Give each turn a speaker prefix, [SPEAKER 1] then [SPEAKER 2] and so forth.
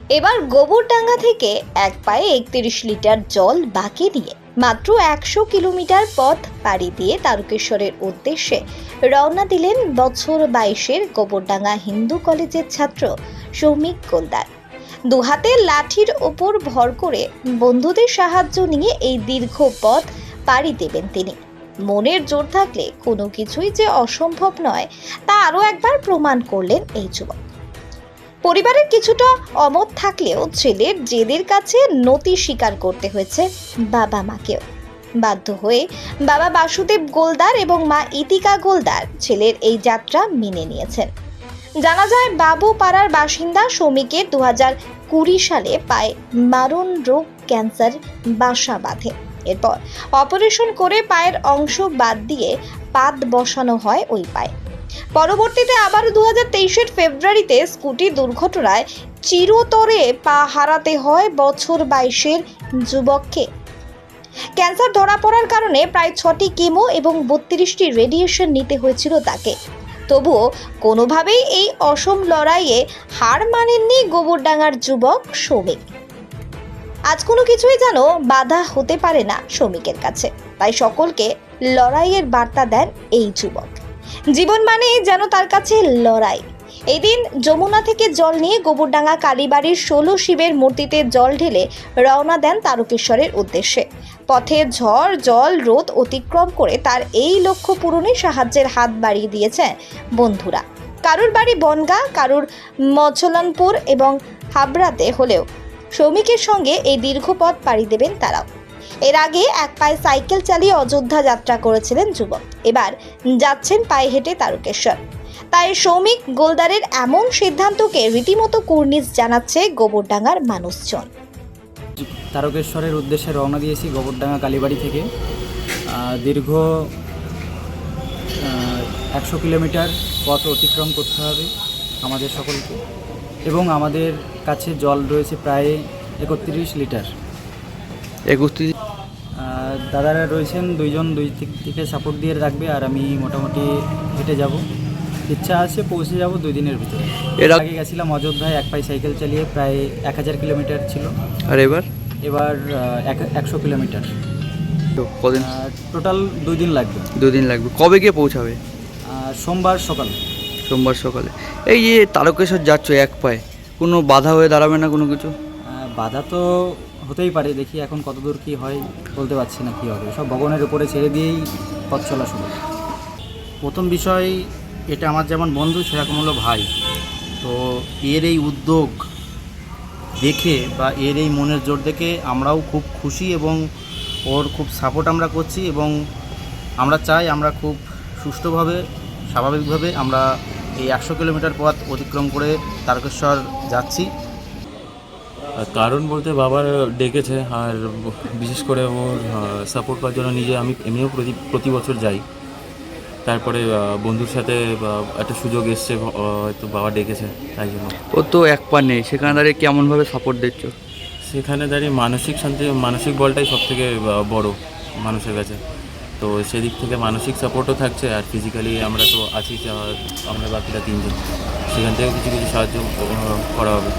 [SPEAKER 1] এবার গোবরডাঙ্গা থেকে এক পায়ে একত্রিশ লিটার জল বাকি নিয়ে মাত্র একশো কিলোমিটার পথ পাড়ি দিয়ে তারকেশ্বরের উদ্দেশ্যে রওনা দিলেন বছর বাইশের গোবরডাঙ্গা হিন্দু কলেজের ছাত্র সৌমিক গোলদার। দুহাতে লাঠির ওপর ভর করে বন্ধুদের সাহায্য নিয়ে এই দীর্ঘ পথ পাড়ি দেবেন তিনি। মনের জোর থাকলে কোনো কিছুই যে অসম্ভব নয় তা আরও একবার প্রমাণ করলেন এই যুবক। পরিবারের কিছুটা অমত থাকলেও ছেলের জেদের কাছে নতি স্বীকার করতে হয়েছে বাবা মাকেও। বাধ্য হয়ে বাবা বাসুদেব গোলদার এবং মা ইতিকা গোলদার ছেলের এই যাত্রা মেনে নিয়েছেন। জানা যায় বাবু পাড়ার বাসিন্দা শ্রমিকের দু হাজার কুড়ি সালে পায়ে মারণ রোগ ক্যান্সার বাসা বাঁধে। এরপর অপারেশন করে পায়ের অংশ বাদ দিয়ে পাত বসানো হয় ওই পায়ে। পরবর্তীতে আবার দু হাজার ফেব্রুয়ারিতে স্কুটি দুর্ঘটনায় চিরতরে পা হারাতে হয় বছর বাইশের যুবককে। ক্যান্সার ধরা পড়ার কারণে প্রায় ছটি কিমো এবং বত্রিশটি রেডিয়েশন নিতে হয়েছিল তাকে। তবুও কোনোভাবেই এই অসম লড়াইয়ে হার মানেননি গোবরডাঙ্গার যুবক শ্রমিক। আজ কোনো কিছুই যেন বাধা হতে পারে না শ্রমিকের কাছে। তাই সকলকে লড়াইয়ের বার্তা দেন এই যুবক। জীবন মানে যেন তার কাছে লড়াই। এদিন যমুনা থেকে জল নিয়ে গোবরডাঙ্গা কালীবাড়ির ষোলো শিবের মূর্তিতে জল ঢেলে রওনা দেন তারকেশ্বরের উদ্দেশ্যে। পথে ঝড়, জল, রোদ অতিক্রম করে তার এই লক্ষ্য পূরণে সাহায্যের হাত বাড়িয়ে দিয়েছে বন্ধুরা। কারুর বাড়ি বনগা, কারুর মচলনপুর এবং হাবড়াতে হলেও। শ্রমিকের সঙ্গে এই দীর্ঘ পথ পাড়ি দেবেন তারাও। এর আগে এক পায়ে সাইকেল চালিয়ে অযোধ্যা যাত্রা করেছিলেন যুবক। এবার যাচ্ছেন পায়ে হেঁটে তারকেশ্বর। তাই সৌমিক গোলদারের এমন সিদ্ধান্তকে রীতিমতো কুর্নিশ জানাচ্ছে গোবরডাঙ্গার মানুষজন।
[SPEAKER 2] তারকেশ্বরের উদ্দেশ্যে রওনা দিয়েছি গোবরডাঙ্গা কালীবাড়ি থেকে। দীর্ঘ একশো কিলোমিটার পথ অতিক্রম করতে হবে আমাদের সকলকে। এবং আমাদের কাছে জল রয়েছে প্রায় একত্রিশ লিটার। আহ, দাদারা রয়েছেন দুইজন দুই দিক থেকে সাপোর্ট দিয়ে রাখবে আর আমি মোটামুটি হেঁটে যাব। ইচ্ছা আছে পৌঁছে যাব দুই দিনের ভিতরে। এর
[SPEAKER 3] আগে-
[SPEAKER 2] গেছিলাম অযোধ্যায় এক পাই সাইকেল চালিয়ে প্রায় এক হাজার কিলোমিটার ছিল।
[SPEAKER 3] আর এবার?
[SPEAKER 2] এবার এক একশো কিলোমিটার।
[SPEAKER 3] তো কদিন?
[SPEAKER 2] টোটাল দুই দিন লাগবে।
[SPEAKER 3] দুই দিন লাগবে। কবে গিয়ে পৌঁছাবে?
[SPEAKER 2] আর সোমবার সকাল।
[SPEAKER 3] সোমবার সকালে। এই যে তারকেশ্বর যাচ্ছ এক পায়ে কোনো বাধা হয়ে দাঁড়াবে না কোনো কিছু?
[SPEAKER 2] বাধা তো হতেই পারে, দেখি এখন কতদূর কি হয়, বলতে পারছি না কি হবে। সব ভগবানের উপরে ছেড়ে দিয়েই পথ চলা শুরু।
[SPEAKER 4] প্রথম বিষয়, এটা আমার যেমন বন্ধু, সেরকম হলো ভাই। তো এর এই উদ্যোগ দেখে বা এর এই মনের জোর দেখে আমরাও খুব খুশি এবং ওর খুব সাপোর্ট আমরা করছি এবং আমরা চাই আমরা খুব সুষ্ঠুভাবে, স্বাভাবিকভাবে আমরা এই একশো কিলোমিটার পথ অতিক্রম করে তারকেশ্বর যাচ্ছি।
[SPEAKER 5] কারণ বলতে বাবার ডেকেছে আর বিশেষ করে ওর সাপোর্ট পাওয়ার জন্য নিজে আমি এমনিও প্রতি প্রতি বছর যাই। তারপরে বন্ধুর সাথে একটা সুযোগ এসছে হয়তো বাবা ডেকেছে তাই জন্য।
[SPEAKER 3] ও তো এক পা নেই সেখানে দাঁড়িয়ে কেমনভাবে সাপোর্ট দিচ্ছ?
[SPEAKER 5] সেখানে দাঁড়িয়ে মানসিক শান্তি মানসিক বলটাই সব থেকে বড় মানুষের কাছে। তো সেদিক থেকে মানসিক সাপোর্টও থাকছে আর ফিজিক্যালি আমরা তো আছি আমরা বাকিরা তিনজন। সেখান থেকেও কিছু কিছু সাহায্য করা হবে।